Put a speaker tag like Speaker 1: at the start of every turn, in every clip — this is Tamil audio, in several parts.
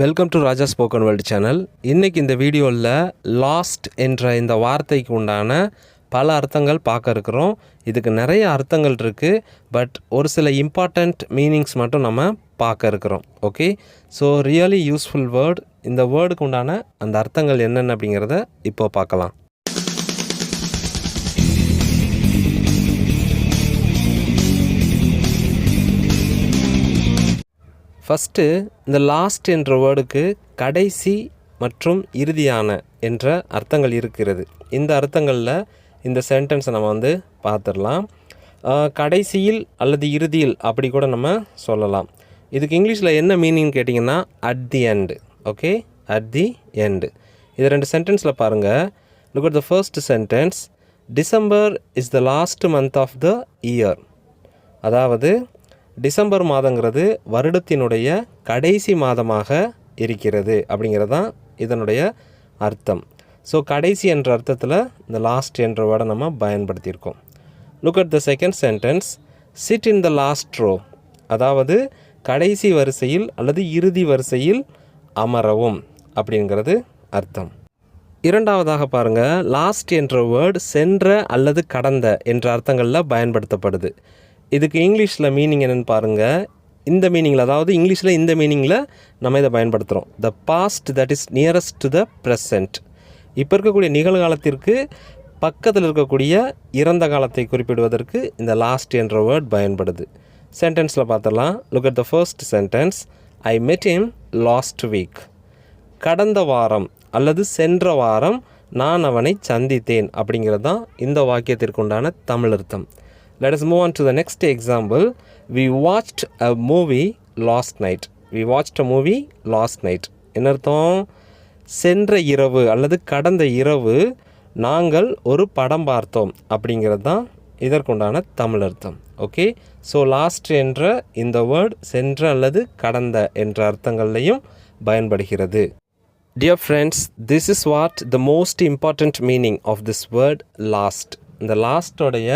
Speaker 1: Welcome to Raja spoken world channel இன்றைக்கி இந்த வீடியோவில் லாஸ்ட் என்ற இந்த வார்த்தைக்கு உண்டான பல அர்த்தங்கள் பார்க்க இருக்கிறோம். இதுக்கு நிறைய அர்த்தங்கள் இருக்குது பட் ஒரு சில இம்பார்ட்டண்ட் மீனிங்ஸ் மட்டும் நம்ம பார்க்க இருக்கிறோம். Okay so really useful word இந்த வேர்டுக்கு உண்டான அந்த அர்த்தங்கள் என்னென்ன அப்படிங்கிறத இப்போ பார்க்கலாம். ஃபஸ்ட்டு இந்த லாஸ்ட் என்ற வேர்டுக்கு கடைசி மற்றும் இறுதியான என்ற அர்த்தங்கள் இருக்கிறது. இந்த அர்த்தங்களில் இந்த சென்டென்ஸை நம்ம வந்து பார்த்துடலாம். கடைசியில் அல்லது இறுதியில் அப்படி கூட நம்ம சொல்லலாம். இதுக்கு இங்கிலீஷில் என்ன மீனிங் கேட்டிங்கன்னா at the end okay at the end இது ரெண்டு சென்டென்ஸில் பாருங்கள் look at the first sentence December is the last month of the year அதாவது டிசம்பர் மாதங்கிறது வருடத்தினுடைய கடைசி மாதமாக இருக்கிறது அப்படிங்கிறது தான் இதனுடைய அர்த்தம். ஸோ கடைசி என்ற அர்த்தத்தில் இந்த லாஸ்ட் என்ற வேர்டை நம்ம பயன்படுத்தியிருக்கோம். Look at the second sentence sit in the last row அதாவது கடைசி வரிசையில் அல்லது இறுதி வரிசையில் அமரவும் அப்படிங்கிறது அர்த்தம். இரண்டாவதாக பாருங்கள் லாஸ்ட் என்ற வேர்டு சென்ற அல்லது கடந்த என்ற அர்த்தங்களில் பயன்படுத்தப்படுது. இதுக்கு இங்கிலீஷில் மீனிங் என்னென்னு பாருங்கள் இந்த மீனிங்கில் அதாவது இங்கிலீஷில் இந்த மீனிங்கில் நம்ம இதை பயன்படுத்துகிறோம் the past that is nearest to the present இப்போ இருக்கக்கூடிய நிகழ்காலத்திற்கு பக்கத்தில் இருக்கக்கூடிய இறந்த காலத்தை குறிப்பிடுவதற்கு இந்த லாஸ்ட் என்ற வேர்ட் பயன்படுது. சென்டென்ஸில் பார்த்தலாம் look at the first sentence I met him last week கடந்த வாரம் அல்லது சென்ற வாரம் நான் அவனை சந்தித்தேன் அப்படிங்கிறது தான் இந்த வாக்கியத்திற்குண்டான தமிழ் அர்த்தம். Let us move on to the next example. We watched a movie last night. We watched a movie last night. என்ன அர்த்தம்? சென்ற இரவு அல்லது கடந்த இரவு நாங்கள் ஒரு படம் பார்த்தோம் அப்படிங்கிறது தான் இதற்குண்டான தமிழ் அர்த்தம். ஓகே ஸோ லாஸ்ட் என்ற இந்த வேர்ட் சென்ற அல்லது கடந்த என்ற அர்த்தங்கள்லையும் பயன்படுகிறது. Dear friends this is what the most important meaning of this word last இந்த லாஸ்டோடைய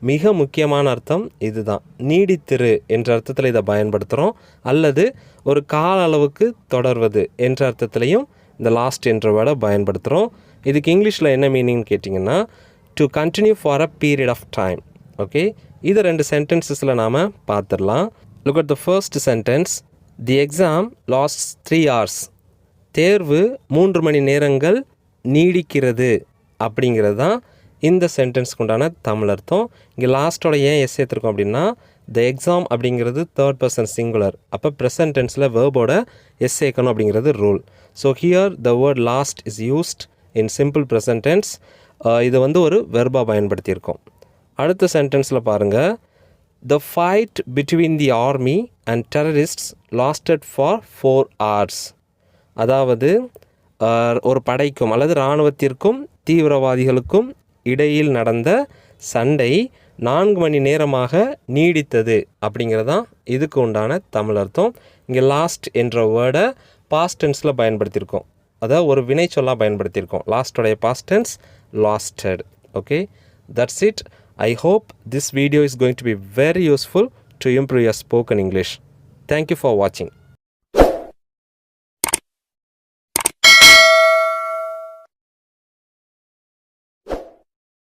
Speaker 1: மிக முக்கியமான அர்த்தம் இதுதான். நீடித்திரு என்ற அர்த்தத்தில் இதை பயன்படுத்துகிறோம் அல்லது ஒரு கால அளவுக்கு தொடர்வது என்ற அர்த்தத்திலையும் இந்த லாஸ்ட் என்ற வேர்டை பயன்படுத்துகிறோம் இதுக்கு இங்கிலீஷில் என்ன மீனிங்னு கேட்டிங்கன்னா to continue for a period of time okay இது ரெண்டு சென்டென்சஸில் நாம் பார்த்துடலாம் look at the first sentence the exam last three hours. தேர்வு மூன்று மணி நேரங்கள் நீடிக்கிறது. அப்படிங்கிறது தான் இந்த சென்டென்ஸ்க்கு உண்டான தமிழ் அர்த்தம். இங்கே லாஸ்ட்டோட ஏன் எஸ் சேர்த்துருக்கோம் அப்படின்னா த எக்ஸாம் அப்படிங்கிறது தேர்ட் பர்சன் சிங்குலர் அப்போ ப்ரெசன்ட் டென்ஸில் வேர்போட எஸ் சேர்க்கணும் அப்படிங்கிறது rule so here the word last is used in simple present tense இது வந்து ஒரு வெர்பாக பயன்படுத்தியிருக்கோம். அடுத்த சென்டென்ஸில் பாருங்கள் the fight between the army and terrorists lasted for four hours. அதாவது ஒரு படைக்கும் அல்லது இராணுவத்திற்கும் தீவிரவாதிகளுக்கும் இடையில் நடந்த சண்டை நான்கு மணி நேரமாக நீடித்தது அப்படிங்கிறதான் இதுக்கு உண்டான தமிழ் அர்த்தம். இங்கே லாஸ்ட் என்ற வேர்டை பாஸ்ட் டென்ஸில் பயன்படுத்தியிருக்கோம். அதாவது ஒரு வினை சொல்லாக பயன்படுத்தியிருக்கோம். லாஸ்டோடைய past tense lasted okay that's it I hope this video is going to be very useful to improve your spoken English thank you for வாட்சிங்